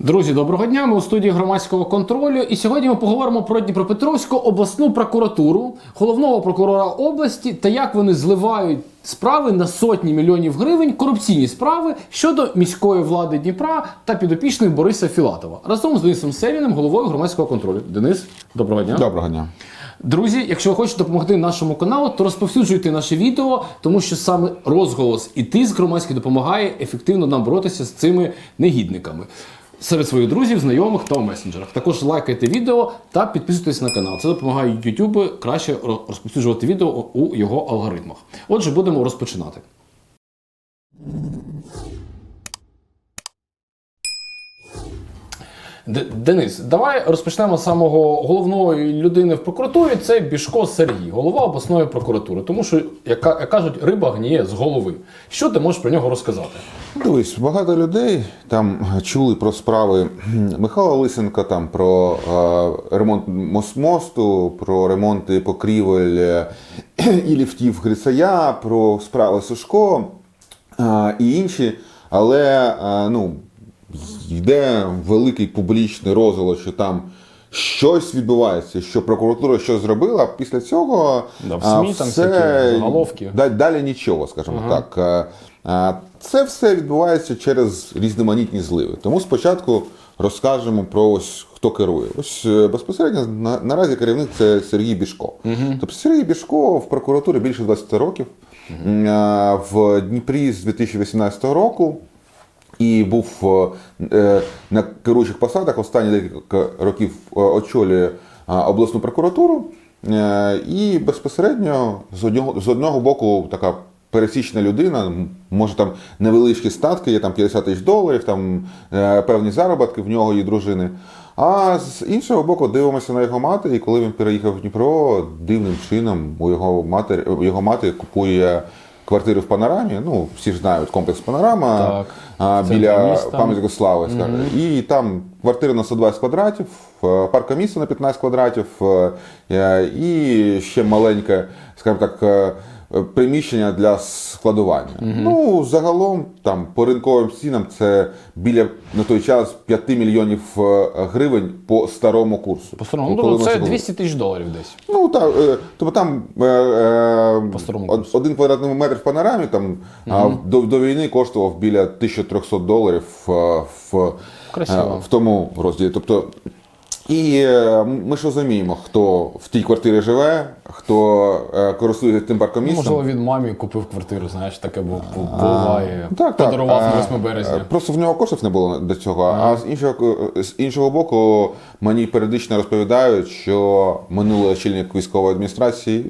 Друзі, доброго дня. Ми у студії громадського контролю. І сьогодні ми поговоримо про Дніпропетровську обласну прокуратуру, головного прокурора області та як вони зливають справи на сотні мільйонів гривень, корупційні справи щодо міської влади Дніпра та підопічних Бориса Філатова разом з Денисом Севіним, головою громадського контролю. Денис, доброго дня. Доброго дня. Друзі, якщо ви хочете допомогти нашому каналу, то розповсюджуйте наше відео, тому що саме розголос і тиск громадський допомагає ефективно нам боротися з цими негідниками. Серед своїх друзів, знайомих та у месенджерах. Також лайкайте відео та підписуйтесь на канал. Це допомагає YouTube краще розповсюджувати відео у його алгоритмах. Отже, будемо розпочинати. Денис, давай розпочнемо з самого головної людини в прокуратурі. Це Бішко Сергій, голова обласної прокуратури. Тому що, як, як кажуть, риба гніє з голови. Що ти можеш про нього розказати? Дивись, багато людей там чули про справи Михайла Лисенка, там про е, ремонт мосту, про ремонти покрівель і ліфтів Грицая, про справи Сушко е, і інші. Але ну, йде великий публічний розголос, що там щось відбувається, що прокуратура щось зробила. Після цього Да, в СМІ там всякі заголовки. Далі нічого, скажімо так. Е, е, Це все відбувається через різноманітні зливи. Тому спочатку розкажемо про ось хто керує. Ось е, безпосередньо на, наразі керівник це Сергій Бішко. Тобто Сергій Бішко в прокуратурі більше 20 років. Е, В Дніпрі з 2018 року. І був е, на керуючих посадах останні декілька років е, очолює е, обласну прокуратуру. Е, І безпосередньо з одного, з одного боку така пересічна людина, може там невеличкі статки, є там 50 тисяч доларів, там е, певні заробітки в нього і дружини. А з іншого боку, дивимося на його мати, і коли він переїхав в Дніпро, дивним чином у його мати, його мати купує квартиру в панорамі. Ну, всі ж знають комплекс панорама Так. а, Центр біля міста. пам'ятника слави. скажімо. І там квартира на 120 квадратів, е, парка місця на 15 квадратів, е, е, і ще маленьке, скажімо так. Е, Приміщення для складування. Ну, загалом, там по ринковим цінам це біля на той час 5 мільйонів е, гривень по старому курсу. По старому Ну, ну, це це 200 тисяч доларів десь. Ну так, е, тобто там е, е, По старому курсу. один квадратний метр в панорамі там а, до, до війни коштував біля 1300 доларів е, в, е, в тому розділі. Тобто, і е, ми ж розуміємо, хто в тій квартирі живе, хто е, користується тим паркомістом. можливо, він мамі купив квартиру, знаєш, таке бу- бу- буває. Так, так. Подарував на 8 березня. е, Просто в нього коштів не було до цього. А з іншого, з іншого боку, мені періодично розповідають, що минулий очільник військової адміністрації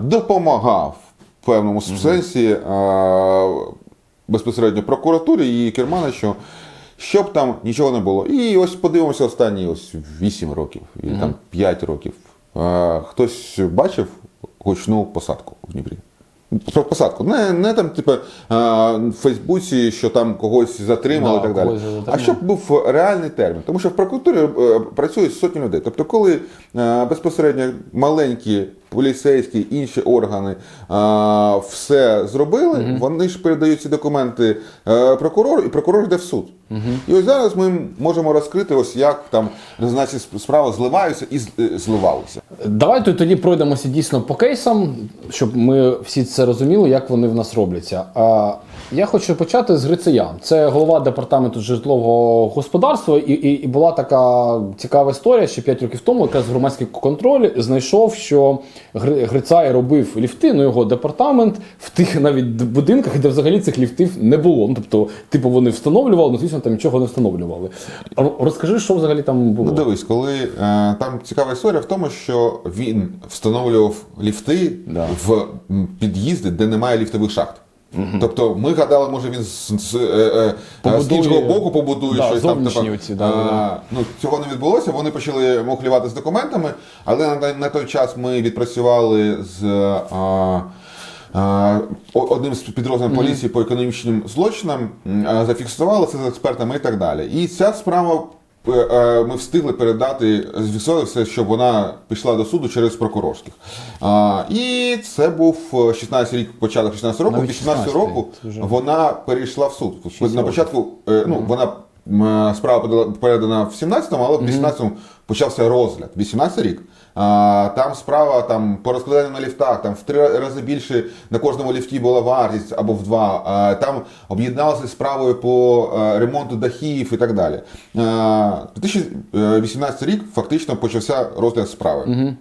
допомагав в певному сенсі безпосередньо прокуратурі і Керманичу, щоб там нічого не було. І ось подивимося останні ось 8 років, і там 5 років. Е, Хтось бачив гучну посадку в Дніпрі? Про посадку. Не, не там, типу, в Фейсбуці, що там когось затримали Да, і так далі. А щоб був реальний термін. Тому що в прокуратурі е, працюють сотні людей. Тобто, коли е, безпосередньо маленькі поліцейські інші органи е, все зробили, вони ж передають ці документи е, прокурору, і прокурор йде в суд. І ось зараз ми можемо розкрити, ось як там значить, справи зливаються і е, зливалися. Давайте тоді пройдемося дійсно по кейсам, щоб ми всі це розуміли, як вони в нас робляться. А я хочу почати з Грицея. Це голова департаменту житлового господарства, і, і, і була така цікава історія, що 5 років тому якраз громадський контроль знайшов, що Грицай робив ліфти, ну його департамент в тих навіть будинках, де взагалі цих ліфтів не було. Ну, тобто, типу, вони встановлювали, ну звісно, там нічого не встановлювали. Розкажи, що взагалі там було. Ну дивись, коли е, там цікава історія в тому, що він встановлював ліфти Да. в під'їзди, де немає ліфтових шахт. Тобто ми гадали, може він з, з, е, е, Побудує- з іншого боку побудує Да, щось там. типу, оці, да, е, да, да. Ну, цього не відбулося. Вони почали мухлювати з документами, але на, на той час ми відпрацювали з. е, е, Одним з підрозділів поліції по економічним злочинам е, зафіксували це з експертами і так далі. І ця справа е, е, ми встигли передати, все, щоб вона пішла до суду через прокурорських. А, І це був е, 16 рік, початок 16 року. Навіть 16 року вона перейшла в суд. На початку е, ну, вона справа передана в 17-му, але в 18-му почався розгляд. 18 рік. А, там справа там, по розкладанню на ліфтах, там в три рази більше на кожному ліфті була вартість або в два. А, там об'єдналися справою по е, ремонту дахів і так далі. А, 2018 рік фактично почався розгляд справи.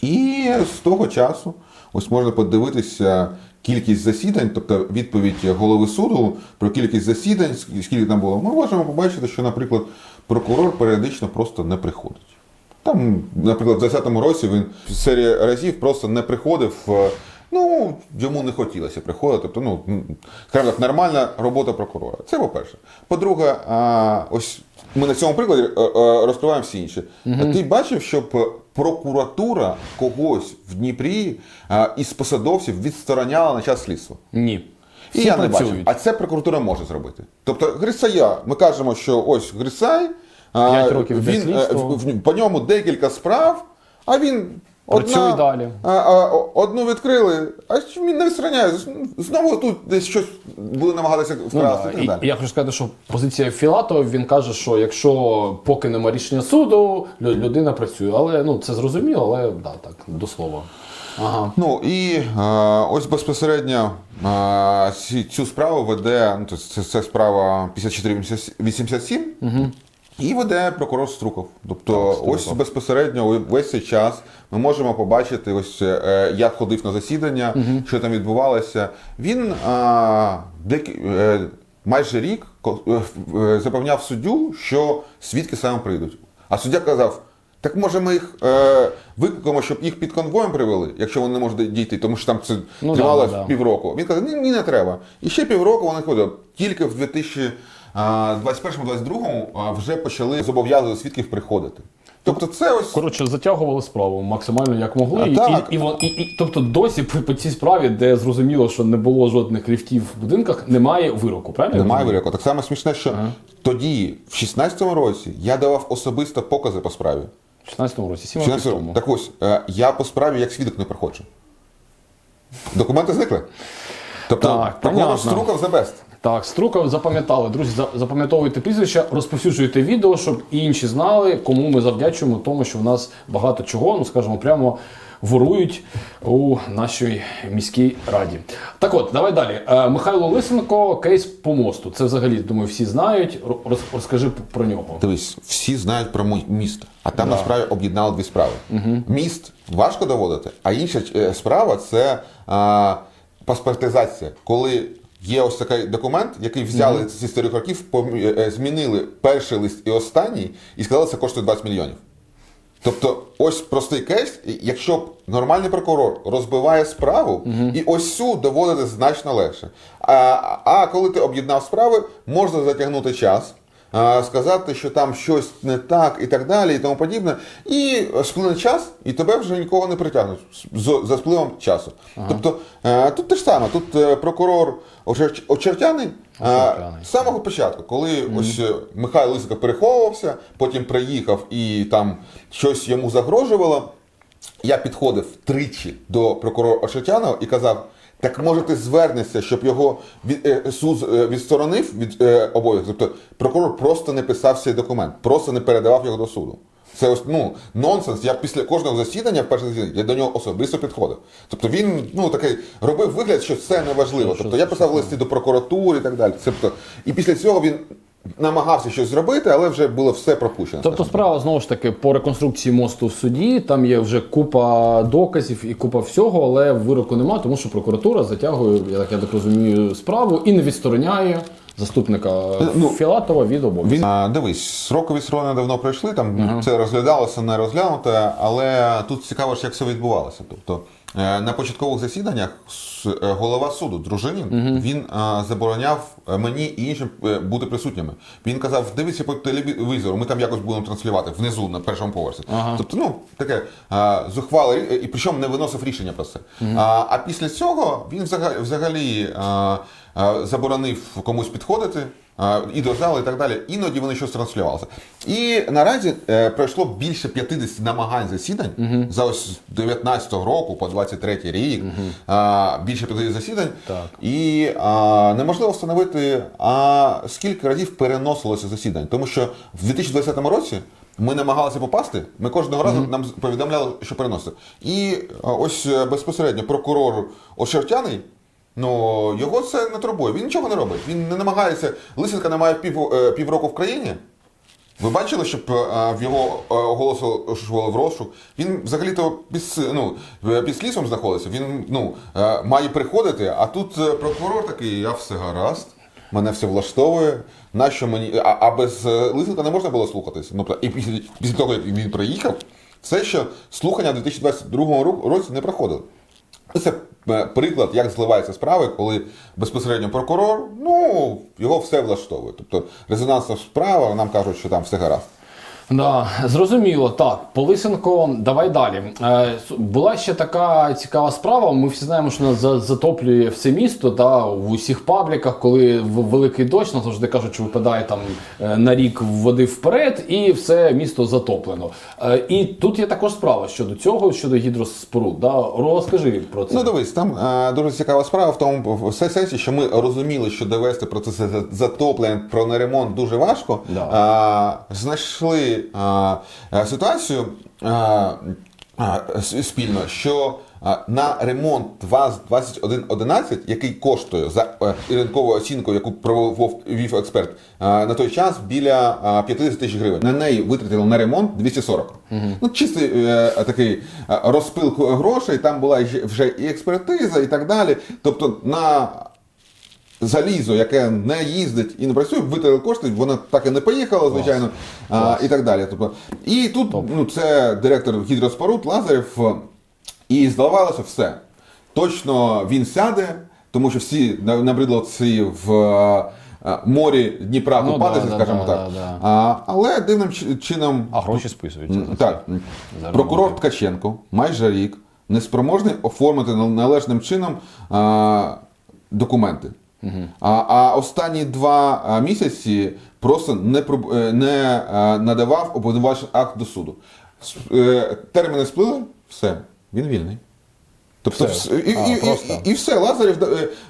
І з того часу ось можна подивитися кількість засідань, тобто відповідь голови суду про кількість засідань, скільки там було. Ми можемо побачити, що, наприклад, прокурор періодично просто не приходить. Там, наприклад, в 2010 році він в серії разів просто не приходив. е, Ну, йому не хотілося приходити. Тобто, ну, скажімо так, нормальна робота прокурора. Це по-перше. По-друге, ось ми на цьому прикладі е, е, розкриваємо всі інші. Ти бачив, щоб прокуратура когось в Дніпрі а, із посадовців відстороняла на час слідства? Ні. І Всі я не бачу. працюють. А це прокуратура може зробити. Тобто Грицая, ми кажемо, що ось Грицай, а, П'ять років для він, е, слідства. в- в- по ньому декілька справ, а він. Працює далі. А, а, одну відкрили, а він не відстраняє. Знову тут десь щось буде намагатися Ну, вкрасти да. і і, я хочу сказати, що позиція Філатова, він каже, що якщо поки нема рішення суду, людина працює. Але ну це зрозуміло, але да, так, до слова. Ага. Ну і е, ось безпосередньо ці- цю справу веде, ну, це, це справа 5487, і веде прокурор Струков. Тобто, ось безпосередньо весь цей час ми можемо побачити, ось е, як ходив на засідання, що там відбувалося. Він е, декі, е, майже рік е, запевняв суддю, що свідки саме прийдуть. А суддя казав. Так може ми їх е, викликаємо, щоб їх під конвоєм привели, якщо вони не можуть дійти, тому що там це Ну, тривало да, да, да. півроку. Він каже, ні, ні, не треба. І ще півроку вони ходили. Тільки в 2021-2022 вже почали зобов'язувати свідків приходити. Тобто це ось Коротше, затягували справу максимально як могли. А, і, так. і, і, і, і, тобто досі по, по цій справі, де зрозуміло, що не було жодних ліфтів в будинках, немає вироку, правильно? немає вироку. Так само смішне, що тоді, в 16-му році, я давав особисто покази по справі. В 16-му році, 7 років тому. Так ось, е, я по справі як свідок не приходжу. Документи зникли. Тобто, Так, прокурор понятно. Струков за best. Так, Струков запам'ятали. Друзі, запам'ятовуйте прізвища, розповсюджуйте відео, щоб інші знали, кому ми завдячуємо тому, що в нас багато чого, ну скажімо, прямо ворують у нашій міській раді. Так от, давай далі. Е, Михайло Лисенко, кейс по мосту. Це взагалі, думаю, всі знають. Розкажи про нього. Дивись, всі знають про місто, а там насправді об'єднали дві справи. Міст важко доводити, а інша е, справа це а, паспортизація, коли. Є ось такий документ, який взяли зі старих років, помі- е, змінили перший лист і останній, і сказали, що це коштує 20 мільйонів. Тобто, ось простий кейс, якщо б нормальний прокурор розбиває справу, і ось цю доводити значно легше. А, а коли ти об'єднав справи, можна затягнути час. Сказати, що там щось не так і так далі, і тому подібне. І сплине час, і тебе вже нікого не притягнуть за спливом часу. Тобто е, тут те ж саме, тут е, прокурор очертяний з самого початку, коли ось е, Михайло Лисенко переховувався, потім приїхав і там щось йому загрожувало. Я підходив тричі до прокурора Ошетянова і казав: так може ти звернешся, щоб його від, е, суд е, відсторонив від е, обов'язків. Тобто прокурор просто не писав цей документ, просто не передавав його до суду. Це ось ну нонсенс. Я після кожного засідання, в перше засідання, я до нього особисто підходив. Тобто він ну такий робив вигляд, що це не важливо. Тобто я писав листи до прокуратури і так далі. Тобто, і після цього він намагався щось зробити, але вже було все пропущено. Тобто справа знову ж таки по реконструкції мосту в суді. Там є вже купа доказів і купа всього, але вироку нема, тому що прокуратура затягує, я так, я так розумію, справу і не відстороняє заступника ну, Філатова від обов'язків. Він а, дивись, сроки відсторонення давно пройшли. Там це розглядалося, не розглянуто, але тут цікаво, ж, як все відбувалося. Тобто е, на початкових засіданнях е, голова суду Дружинін він забороняв е, мені і іншим е, бути присутніми. Він казав: дивіться по телевізору, ми там якось будемо транслювати внизу на першому поверсі. Тобто, ну таке зухвале і причому не виносив рішення про це. А, а після цього він взагалі, взагалі а, а, заборонив комусь підходити. І до зали, і так далі. Іноді вони щось транслювалося. І наразі е, пройшло більше 50 намагань засідань за ось з 19-го року по 23-й рік. А, більше 50 засідань. Так. І а, неможливо встановити, а скільки разів переносилося засідань. Тому що в 2020 році ми намагалися попасти, ми кожного разу нам повідомляли, що переносити. І ось е, безпосередньо прокурор Ошертяний. Ну, його це не турбує. Він нічого не робить. Він не намагається. Лисенка немає пів, е, півроку в країні. Ви бачили, щоб е, в його е, оголошували в розшук? Він взагалі-то під, ну, під слідством знаходиться. Він ну, має приходити, а тут прокурор такий, я все гаразд, мене все влаштовує. Нащо мені. А, а без Лисенка не можна було слухатися. Ну, і після, після того, як він приїхав, все, що слухання в 2022 ро- році не проходили. Це е, приклад, як зливаються справи, коли безпосередньо прокурор, ну, його все влаштовує. Тобто резонансна справа, нам кажуть, що там все гаразд. Да, зрозуміло. Так, Полисенко, давай далі. Е, була ще така цікава справа. Ми всі знаємо, що нас за- затоплює все місто та в усіх пабліках, коли великий дощ, нас завжди кажуть, що випадає там е, на рік води вперед, і все місто затоплено. Е, і тут є також справа щодо цього, щодо гідроспоруд. Да? Розкажи про це. Ну дивись, там е, дуже цікава справа в тому в сесії, що ми розуміли, що довести процеси за- затоплення про неремонт дуже важко. Да. Е, знайшли е, е, ситуацію спільно, що на ремонт ВАЗ-2111, який коштує за е, ринковою оцінкою, яку провів експерт, на той час біля е, 50 тисяч гривень. На неї витратили на ремонт 240. Ну, чистий е, такий розпил грошей, там була вже і експертиза, і так далі. Тобто на залізо, яке не їздить і не працює, витратили кошти, вона так і не поїхала, звичайно, а, і так далі. Тобто, і тут ну, це директор гідроспоруд Лазарев, е, і здавалося все. Точно він сяде, тому що всі набридло ці в е, е, морі Дніпра Ну, купатися, да, скажімо да, так. да, да. А, але дивним чином А гроші списуються. Так, За прокурор. Ткаченко майже рік неспроможний оформити нал- належним чином а, документи. А, а останні два місяці просто не, е, не надавав обвинувачений акт до суду. Е, Терміни сплили, все, він вільний. Тобто, Все. і, А, і, і, і, все, Лазарів,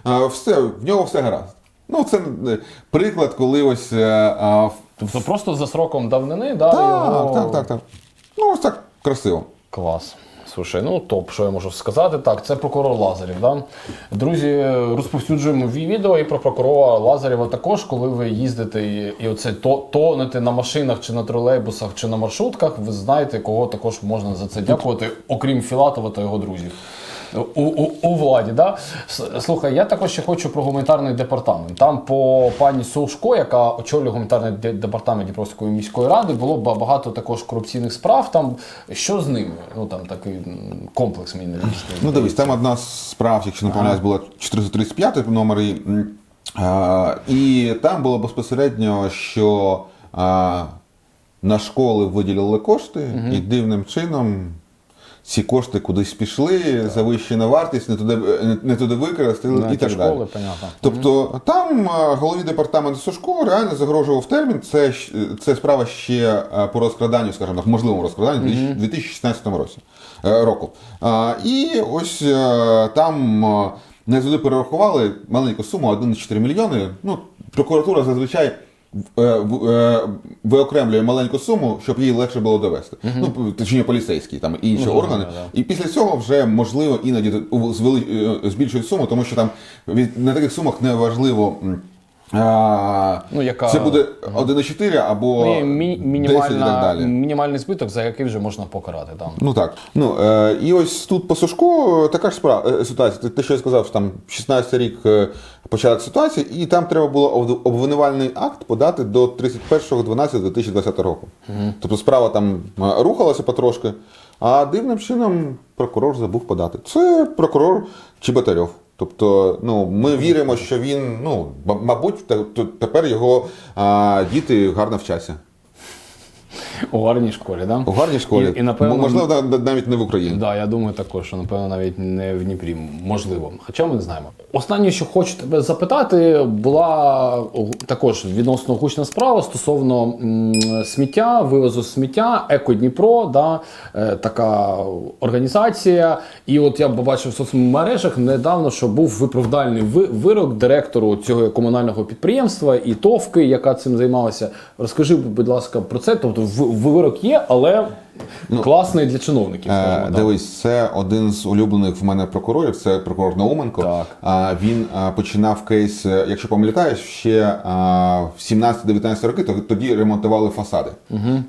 е, все, в нього все гаразд. Ну, це е, приклад, коли ось е, а, Тобто просто за сроком давнини, да, так, його... так, так, так. Ну, ось так красиво. Клас. Слушай, ну топ, що я можу сказати. Так, це прокурор Лазарів. Да? Друзі, розповсюджуємо відео і про прокурора Лазарєва також, коли ви їздите і, і оце то, тонете на машинах чи на тролейбусах чи на маршрутках, ви знаєте, кого також можна за це дякувати, окрім Філатова та його друзів. У, у, у владі, да? Слухай, я також ще хочу про гуманітарний департамент. Там по пані Сушко, яка очолює гуманітарний департамент Дніпровської міської ради, було багато також корупційних справ. Там що з ними? Ну там такий комплекс мені навічний. Ну дивись, там одна з справ, якщо не помиляюсь, була 435 номер. І, там було безпосередньо, що на школи виділили кошти, і дивним чином. Ці кошти кудись пішли, завищена вартість, не туди, не, не туди використали і так школи, далі. понятно. Тобто там голові департаменту Сушко реально загрожував термін. Це, це справа ще по розкраданню, скажімо так, можливому розкраданню у 2016 році. е, року. І ось е, там не завжди перерахували маленьку суму 1,4 мільйони. Ну, прокуратура зазвичай. Е, в- е, Виокремлює маленьку суму, щоб її легше було довести. Ну, точніше, поліцейські там і інші Ну, органи. Uh -huh. І після цього вже можливо іноді звели- е, збільшують суму, тому що там від на таких сумах не важливо. м, А, Ну, яка- Це буде 1,4 або Ну, і мі- 10 і так далі. мінімальний збиток, за який вже можна покарати. Там. Ну так. Ну, е, і ось тут по Сушку така ж справа, е, ситуація. Те- Те, що я сказав, що там 16 рік е, початок ситуації, і там треба було об- обвинувальний акт подати до 31.12.2020 року. Тобто справа там е, рухалася потрошки, а дивним чином прокурор забув подати. Це прокурор Чеботарьов. Тобто, ну, ми віримо, що він, ну, мабуть, те- те- тепер його а, діти гарно вчаться. У гарній школі, да? У гарній школі. І, і напевно, Можливо, навіть не в Україні. Да, я думаю також, що напевно навіть не в Дніпрі, можливо. Хоча ми не знаємо. Останнє, що хочу тебе запитати, була також відносно гучна справа стосовно сміття, вивозу сміття, Еко Дніпро, да, е, така організація. І от я побачив в соцмережах недавно, що був виправдальний ви- вирок директору цього комунального підприємства і ТОВКи, яка цим займалася. Розкажи, будь ласка, про це. Тобто, в- вирок є, але класний для чиновників. Е, так. Дивись, це один з улюблених в мене прокурорів, це прокурор Науменко. Так. А, він а, починав кейс, е, якщо пам'ятаєш, ще а, в 17-19 роки, то тоді ремонтували фасади.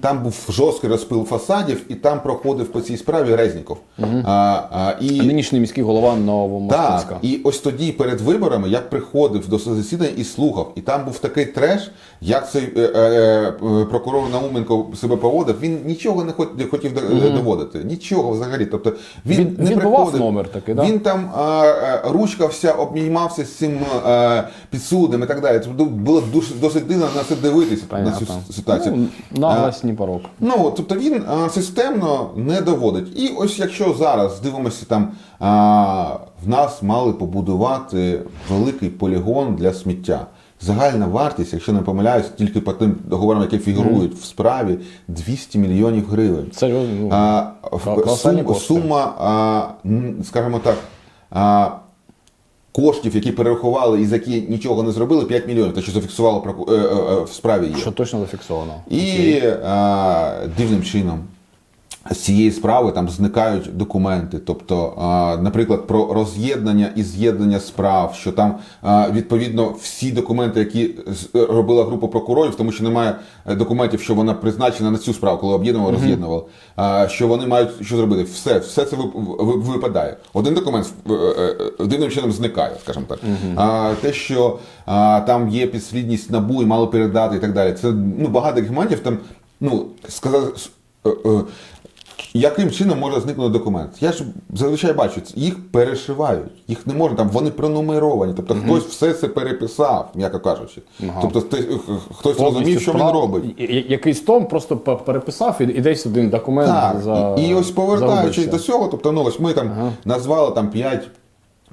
Там був жорсткий розпил фасадів, і там проходив по цій справі Резніков. А, а, і... Нинішній міський голова Новомосковська. Так, і ось тоді перед виборами я приходив до засідання і слухав, і там був такий треш, як цей е, е, е, прокурор Науменко себе поводив. Він нічого не не хотів до- доводити, нічого взагалі. Тобто він, Він- не приходив. номер такий, да? Він там е, е, ручка вся обіймався з цим е, підсудним і так далі. Тобто було дуже досить дивно на це дивитися на цю ситуацію. Ну, наглость не порок. Ну, тобто він а, системно не доводить. І ось якщо зараз дивимося там, а, в нас мали побудувати великий полігон для сміття. Загальна вартість, якщо не помиляюсь, тільки по тим договорам, які фігурують в справі, 200 мільйонів гривень. Серйозно, ну, А, сум- сума, а, скажімо так, а, коштів, які перерахували і за які нічого не зробили, 5 мільйонів, те, що зафіксувало е, е, е, в справі є. що точно зафіксовано. І а, дивним чином з цієї справи там зникають документи. Тобто, наприклад, про роз'єднання і з'єднання справ, що там відповідно всі документи, які робила група прокурорів, тому що немає е, документів, що вона призначена на цю справу, коли об'єднувала, роз'єднувала, що вони мають що зробити. Все, все це вип- випадає. Один документ е, е, дивним чином зникає, скажімо так. А, те, що там є підслідність набу і мали передати і так далі. Це ну, багато таких моментів там, ну, сказати. Е, е, яким чином може зникнути документ? Я ж зазвичай бачу, їх перешивають, їх не можна, там вони пронумеровані. Тобто хтось все це переписав, м'яко кажучи. Тобто ти- х- хтось зрозумів, що він робить. Якийсь том просто переписав і, і десь один документ Так, за і, і ось повертаючись до цього, тобто, ну ось ми там назвали там 5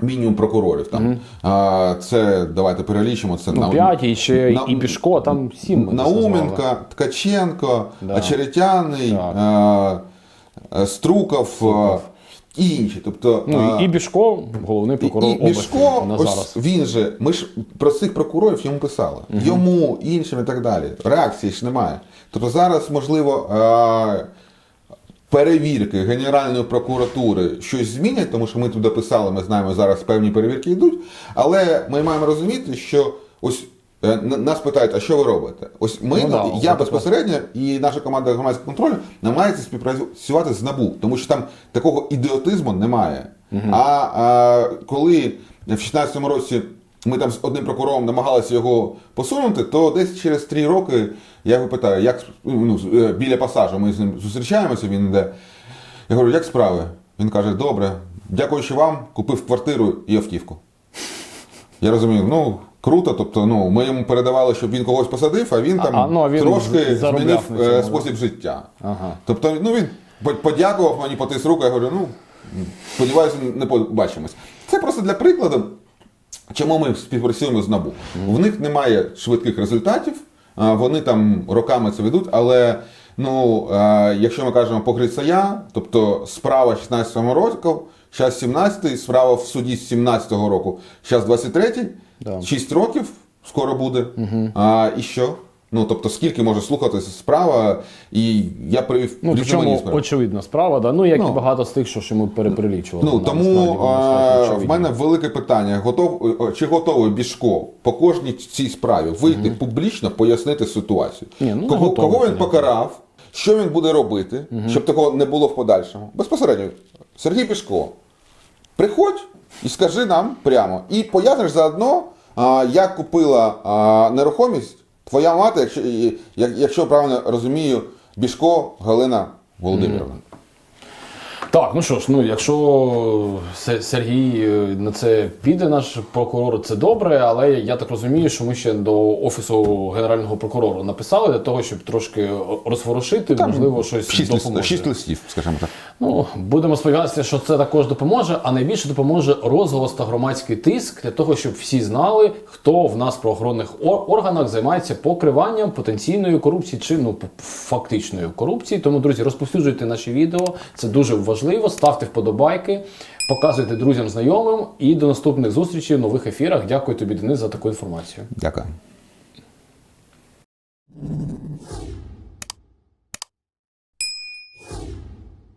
мінімум прокурорів. Там. А, це давайте перелічимо. Це Ну, на- п'ять, і ще на- і Пішко, там сім. Науменка, Ткаченко, Да. Очеретяний, Так. е, е, Струков е, і інші. Тобто, Ну, е, і, і Бішко, головний прокурор і Бішко, на ось зараз. він же, ми ж про цих прокурорів йому писали. Йому, іншим і так далі. Реакції ж немає. Тобто зараз, можливо, е, перевірки Генеральної прокуратури щось змінять, тому що ми туди писали, ми знаємо, зараз певні перевірки йдуть. Але ми маємо розуміти, що ось. Е, Нас питають, а що ви робите? Ось ми, Ну да, я безпосередньо і наша команда громадського контролю намагається співпрацювати з НАБУ, тому що там такого ідіотизму немає. А, а коли в 2016 році ми там з одним прокурором намагалися його посунути, то десь через три роки я його питаю, як ну, е, біля пасажу ми з ним зустрічаємося, він йде. Я говорю, як справи? Він каже, добре, дякуючи вам, купив квартиру і автівку. Я розумію, ну круто, тобто ну, ми йому передавали, щоб він когось посадив, а він там А, ну, а він трошки змінив цьому, е, спосіб життя. Ага. Тобто, ну він подякував мені, потис руку, я говорю, ну, сподіваюся, не побачимось. Це просто для прикладу, чому ми співпрацюємо з НАБУ. В них немає швидких результатів, вони там роками це ведуть, але ну, е, якщо ми кажемо по Грицая, тобто справа 16 року, зараз 17-й, справа в суді з 17-го року, зараз 23 Да. 6 років скоро буде. А, і що? Ну, тобто, скільки може слухатися справа, і я привів Ну, причому справи. очевидна справа, да? ну як Ну. і багато з тих, що, що ми переприлічували. Ну тому насправді а, в мене велике питання: готов чи готовий Бішко по кожній цій справі вийти публічно, пояснити ситуацію? Ні, ну, кого, готовий, кого він понятно. покарав, що він буде робити, щоб такого не було в подальшому? Безпосередньо, Сергій Бішко, приходь і скажи нам прямо, і поясниш заодно, як купила нерухомість твоя мати, якщо, якщо правильно розумію, Бішко Галина Володимировна. Так, ну що ж, ну якщо Сергій е, на це піде, наш прокурор, це добре, але я так розумію, що ми ще до офісу генерального прокурора написали для того, щоб трошки розворушити, можливо, щось допоможе. шість листів, скажімо так. Ну, будемо сподіватися, що це також допоможе, а найбільше допоможе розголос та громадський тиск для того, щоб всі знали, хто в нас в правоохоронних органах займається покриванням потенційної корупції чи ну фактичної корупції. Тому, друзі, розповсюджуйте наші відео. Це дуже важливо. Ставте вподобайки, показуйте друзям, знайомим. І до наступних зустрічей в нових ефірах. Дякую тобі, Денис, за таку інформацію. Дякую.